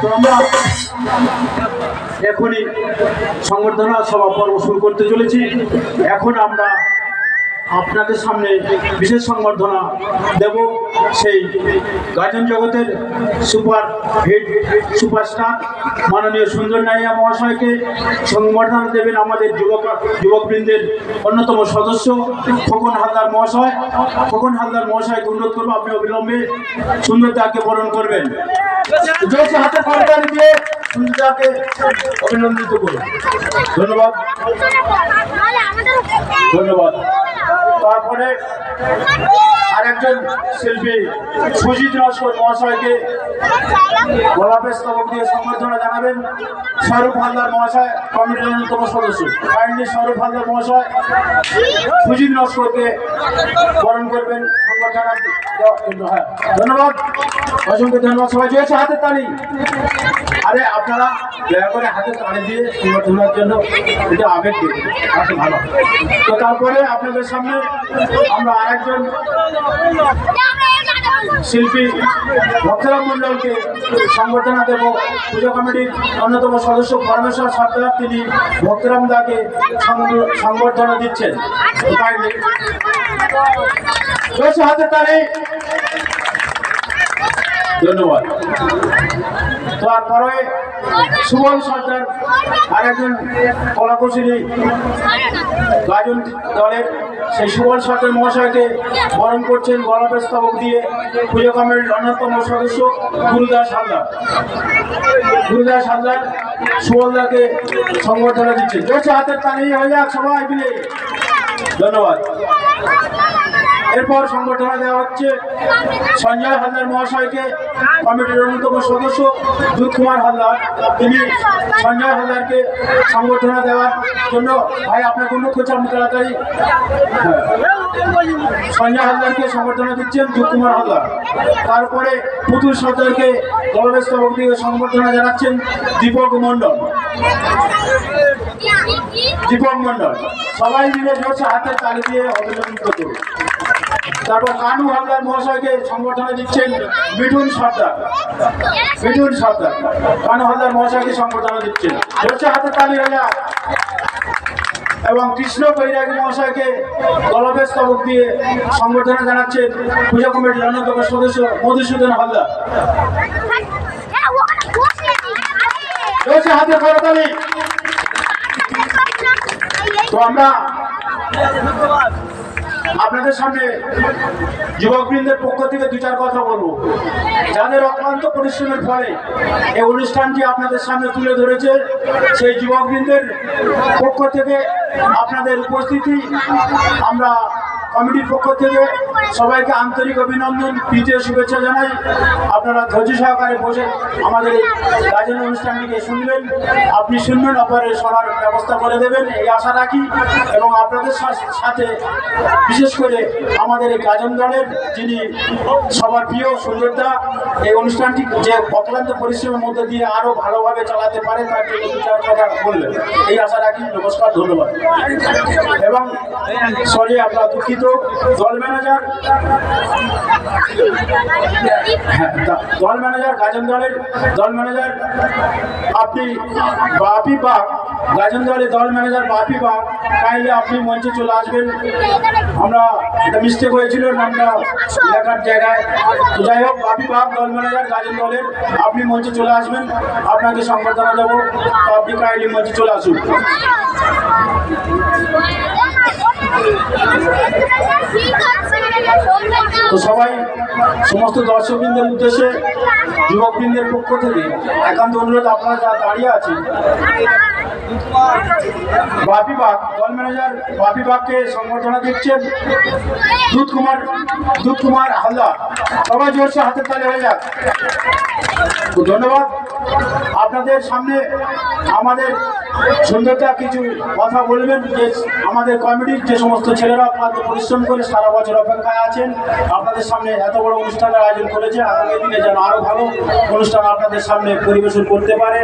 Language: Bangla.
তো আমরা এখনই সংবর্ধনা সভা পর্ব শুরু করতে চলেছি। এখন আমরা আপনাদের সামনে বিশেষ সংবর্ধনা দেব। সেই গাজন জগতের সুপার হিট সুপারস্টার মাননীয় সুন্দর নাইয়া মহাশয়কে সংবর্ধনা দেবেন আমাদের যুবক যুবকবৃন্দের অন্যতম সদস্য খোকন হালদার মহাশয়। খোকন হালদার মহাশয়কে অনুরোধ করব আপনি অবিলম্বে সুন্দরদাকে বরণ করবেন। জোরসে হাতে করতালি দিয়ে সুন্দরদাকে অভিনন্দিত করুন। ধন্যবাদ। ধন্যবাদ। তারপরে আরেকজন শিল্পী সুজিত নস্কর মহাশয়কে গোলাপের স্তবক দিয়ে সম্বর্ধনা জানাবেন স্বরূপ হালদার মহাশয় কমিটির অন্যতম সদস্য। কাইন্ডলি স্বরূপ হালদার মহাশয়, সুজিত নস্করকে বরণ করবেন। হ্যাঁ ধন্যবাদ। অসংখ্য ধন্যবাদ সবাই। জয়েছে হাতের তালি। আরে আপনারা দয়া করে হাতে তাড়ি দিয়ে সংবর্ধনার জন্য এটা আবেগ আচ্ছা ভালো। তো তারপরে আপনাদের সামনে আমরা আরেকজন শিল্পী ভক্তরাম মন্ডলকে সংবর্ধনা দেব। পুজো কমিটির অন্যতম সদস্য পরমেশ্বর সরকার তিনি ভক্তরাম দাকে সংব- সংবর্ধনা দিচ্ছেন. হাতে তালি। ধন্যবাদ। তারপরে সুবল সরকার আরেকজন কলাকুশলী গাজন দলের সেই সুবল সরকার মহাশয়কে বরণ করছেন গলাপের স্তবক দিয়ে পুজো কমিটির অন্যতম সদস্য গুরুদাস হালদার। গুরুদাস হালদার সুবলদাকে সংবর্ধনা দিচ্ছেন। জোরসে হাতের তালি, হয়ে যাক সবাই মিলে। ধন্যবাদ। এরপর সংগঠনা দেওয়া হচ্ছে সঞ্জয় হালদার মহাশয়কে কমিটির অন্যতম সদস্য দুধ কুমার হালদার। তিনি সঞ্জয় হালদারকে সংগঠনা দেওয়ার জন্য। ভাই আপনাকে অনুরোধ করছি আপনি তাড়াতাড়ি। সঞ্জয় হালদারকে সংবর্ধনা দিচ্ছেন দুধ কুমার হালদার। তারপরে পুতুল সরকারকে গৌরবেশ স্তবক দিয়ে সংবর্ধনা জানাচ্ছেন দীপক মণ্ডল। দীপক মণ্ডল। সবাই মিলে জোরসে হাতে তালি দিয়ে অভিনন্দন করুন তারপর কানু হালদার মহাশয়কে সংবর্ধনা দিচ্ছেন মিঠুন সর্দার। মিঠুন সর্দার। কানু হালদার মহাশয়কে সংবর্ধনা দিচ্ছেন। জোরসে হাতে তালি হয়ে এবং কৃষ্ণ বৈরাগী মহাশয়কে গলবেশ স্তবক দিয়ে সংবর্ধনা জানাচ্ছেন পূজা কমিটির অন্যতম সদস্য মধুসূদন হালদার। জোরসে হাতে করতালি তো আমরা আপনাদের সামনে যুবকবৃন্দের পক্ষ থেকে দু চার কথা বলব। যাদের অক্লান্ত পরিশ্রমের ফলে এই অনুষ্ঠানটি আপনাদের সামনে তুলে ধরেছে, সেই যুবকবৃন্দের পক্ষ থেকে আপনাদের উপস্থিতি আমরা কমিটির পক্ষ থেকে সবাইকে আন্তরিক অভিনন্দন প্রীতীয় শুভেচ্ছা জানাই। আপনারা ধৈর্য সহকারে বসে আমাদের এই গাজন অনুষ্ঠানটিকে শুনবেন। আপনি শুনবেন অপরে সবার ব্যবস্থা করে দেবেন, এই আশা রাখি। এবং আপনাদের সাথে বিশেষ করে আমাদের এই গাজন দলের যিনি সবার প্রিয় সুন্দরদা এই অনুষ্ঠানটি যে অক্লান্ত পরিশ্রমের মধ্যে দিয়ে আরও ভালোভাবে চালাতে পারে, তার জন্য দু চার কথা বললেন। এই আশা রাখি, নমস্কার, ধন্যবাদ। এবং সরি আমরা দুঃখিত। দল ম্যানেজার দল ম্যানেজার গাজন দলের দল ম্যানেজার আপনি বাপি বাগ গাজন দলের দল ম্যানেজার বাপি বাগ কাইন্ডলি আপনি মঞ্চে চলে আসবেন। আমরা একটা মিস্টেক হয়েছিল, নামটা লেখার জায়গায়। যাই হোক বাপি বাগ দল ম্যানেজার গাজন দলের, আপনি মঞ্চে চলে আসবেন। আপনাকে সংবর্ধনা দেবো। তো আপনি কাইন্ডলি মঞ্চে চলে আসুন। ঠিক আছে তো সবাই সমস্ত দর্শকবৃন্দের উদ্দেশ্যে, যুবকবৃন্দের পক্ষ থেকে একান্ত অনুরোধ, আপনারা যারা দাঁড়িয়ে আছেন, বাপি বাগ, দল ম্যানেজার বাপি বাগকে সংবর্ধনা দিচ্ছেন। দুধ কুমার দুধ কুমার হালদার, সবাই জোরসে হাতের তালে হয়ে যাক। ধন্যবাদ। আপনাদের সামনে আমাদের সুন্দরতা কিছু কথা বলবেন, যে আমাদের কমিটির যে সমস্ত ছেলেরা পরিশ্রম করে সারা বছর অপেক্ষায় আছেন, আপনাদের সামনে এত বড় অনুষ্ঠানের আয়োজন করেছে। আগামী দিনে যেন আরও ভালো অনুষ্ঠান আপনাদের সামনে পরিবেশন করতে পারে।